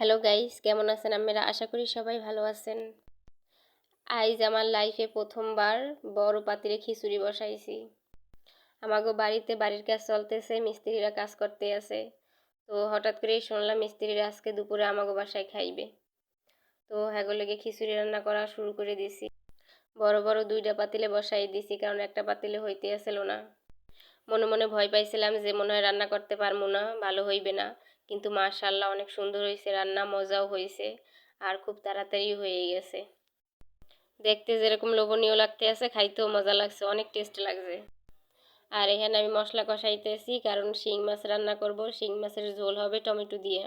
Hello guys, কেমন আছেন আপনারা? আশা করি সবাই ভালো আছেন। আইজ আমার লাইফে প্রথমবার বড় পাতিলে খিচুড়ি বসাইছি। আমাগো বাড়িতে বাড়ির কাজ চলতেছে, মিস্ত্রিরা কাজ করতে আছে। তো হঠাৎ করেই শুনলাম মিস্ত্রিরা আজকে দুপুরে আমাগো বাসায় খাইবে। তো হ্যাগোলেগে খিচুড়ি রান্না করা শুরু করে দিছি। বড় বড় দুইটা পাতিলে বসাই দিছি, কারণ একটা পাতিলে হইতে আসলো না। মনে মনে ভয় পাইছিলাম যে মনে হয় রান্না করতে পারব না, ভালো হইবে না। কিন্তু মাশাল্লাহ অনেক সুন্দর হয়েছে, রান্না মজাও হয়েছে আর খুব তাড়াতাড়ি হয়ে গেছে। দেখতে যেরকম লোভনীয় লাগতে আছে, খাইতেও মজা লাগছে, অনেক টেস্ট লাগছে। আর এখানে আমি মশলা কষাইতেছি কারণ শিং মাছ রান্না করব, শিং মাছের ঝোল হবে টমেটো দিয়ে।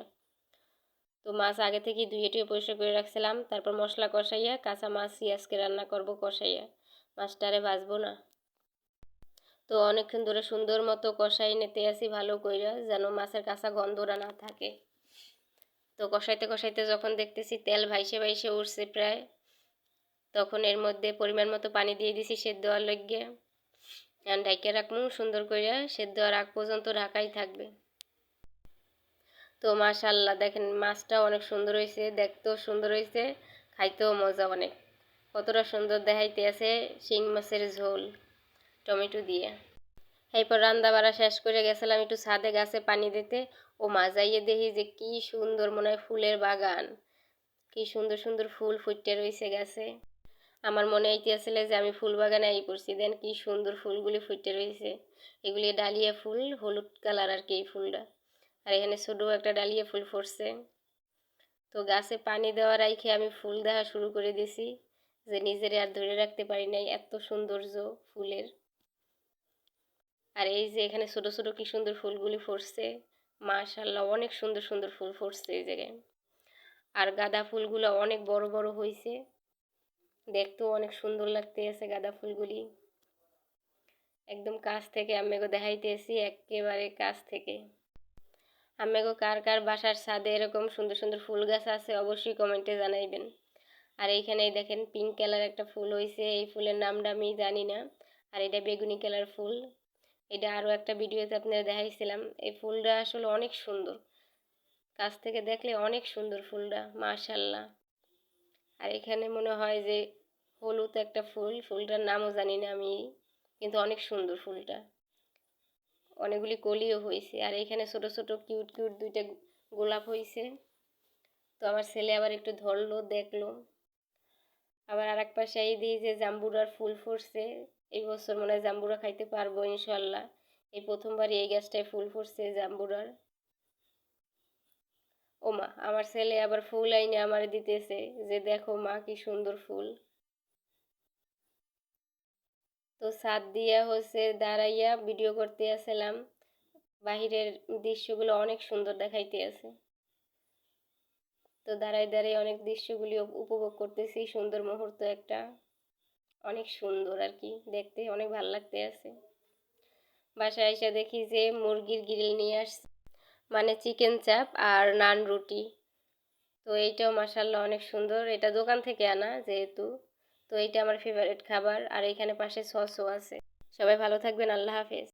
তো মাছ আগে থেকে ধুয়ে টুয়ে পরিষ্কার করে রাখছিলাম, তারপর মশলা কষাইয়া কাঁচা মাছ আজকে রান্না করব কষাইয়া। মাছটারে ভাজবো না। তো অনেকক্ষণ ধরে সুন্দর মতো কষাই নিতে আসি ভালো কইরা, যেন মাছের কাঁচা গন্ধরা না থাকে। তো কষাইতে কষাইতে যখন দেখতেছি তেল ভাইসে ভাইসে উঠছে প্রায়, তখন এর মধ্যে পরিমাণ মতো পানি দিয়ে দিছি সেদ্ধ হওয়ার লগে ঢাইকে রাখব সুন্দর কইরা, সেদ্ধ হওয়ার আগ পর্যন্ত ঢাকাই থাকবে। তো মাশাল্লাহ, দেখেন মাছটা অনেক সুন্দর হয়েছে দেখতেও সুন্দর হয়েছে খাইতেও মজা অনেক। কতটা সুন্দর দেখাইতে আছে শিং মাছের ঝোল। টমেটো দিয়ে। এরপর রান্না বাড়া শেষ করে গেছিলাম একটু ছাদে গাছে পানি দিতে। ও মাজাইয়ে দেখি যে কি সুন্দর মনে হয় ফুলের বাগান। কি সুন্দর সুন্দর ফুল ফুটতে রয়েছে গাছে। আমার মনে হইতেছিল যে আমি ফুল বাগানে আই পড়ছি। দেন কি সুন্দর ফুলগুলি ফুটে রয়েছে এগুলি ডালিয়া ফুল, হলুদ কালার আর কি এই ফুলটা। আর এখানে ছোটো একটা ডালিয়া ফুল ফুটছে। তো গাছে পানি দেওয়ার রাইখে আমি ফুল দেওয়া শুরু করে দিছি। যে নিজের আর ধরে রাখতে পারি নাই। এত সৌন্দর্য ফুলের। আর এই যে এখানে ছোট ছোট কি সুন্দর ফুলগুলি ফুটছে। মাশাল্লাহ অনেক সুন্দর সুন্দর ফুল ফুটছে এই জায়গায়। আর গাঁদা ফুলগুলো অনেক বড় বড় হয়েছে দেখতেও অনেক সুন্দর লাগতে আছে গাঁদা ফুলগুলি। একদম কাছ থেকে আমেগো দেখাইতেছি, একেবারে কাছ থেকে। আমেগো কার কার বাসার ছাদে এরকম সুন্দর সুন্দর ফুল গাছ আছে, অবশ্যই কমেন্টে জানাইবেন। আর এইখানে দেখেন পিঙ্ক কালার একটা ফুল হয়েছে এই ফুলের নামটা আমি জানি না। আর এটা বেগুনি কালার ফুল। এটা আরও একটা ভিডিওতে আপনারা দেখাইছিলাম। এই ফুলটা আসলে অনেক সুন্দর। কাছ থেকে দেখলে অনেক সুন্দর ফুলটা মাশাল্লাহ আর এখানে মনে হয় যে হলুদ একটা ফুল, ফুলটার নামও জানি না আমি, কিন্তু অনেক সুন্দর ফুলটা। অনেকগুলি কলিও হয়েছে। আর এখানে ছোট ছোট কিউট কিউট দুইটা গোলাপ হয়েছে। তো আমার ছেলে আবার একটু ধরলো, দেখল। আবার আর এক পাশে এই দিয়ে যে জাম্বুরার ফুল ফুটছে। এই বছর মনে হয় জাম্বুরা খাইতে পারব ইনশাল্লাহ। এই প্রথমবার এই গাছটায় ফুল ফুটছে জাম্বুরার। ও মা আমার ছেলে আবার ফুল আইনে আমার দিতেছে যে দেখো মা কি সুন্দর ফুল। তো ছাদ দিয়া হচ্ছে দাঁড়াইয়া ভিডিও করতে আসলাম। বাহিরের দৃশ্যগুলো অনেক সুন্দর দেখাইতে আছে। তো দাঁড়াই দাঁড়াই অনেক দৃশ্যগুলি উপভোগ করতেছি, সুন্দর মুহূর্ত একটা। অনেক সুন্দর আর কি, দেখতে অনেক ভালো লাগতে আছে। বাসায় এসে দেখি যে মুরগির গ্রিল নিয়ে আসছে মানে চিকেন চাপ আর নান রুটি। তো এইটাও মাসাল্লাহ অনেক সুন্দর। এটা দোকান থেকে আনা যেহেতু। তো এইটা আমার ফেভারিট খাবার। আর এখানে পাশে সসও আছে। সবাই ভালো থাকবেন। আল্লাহ হাফেজ।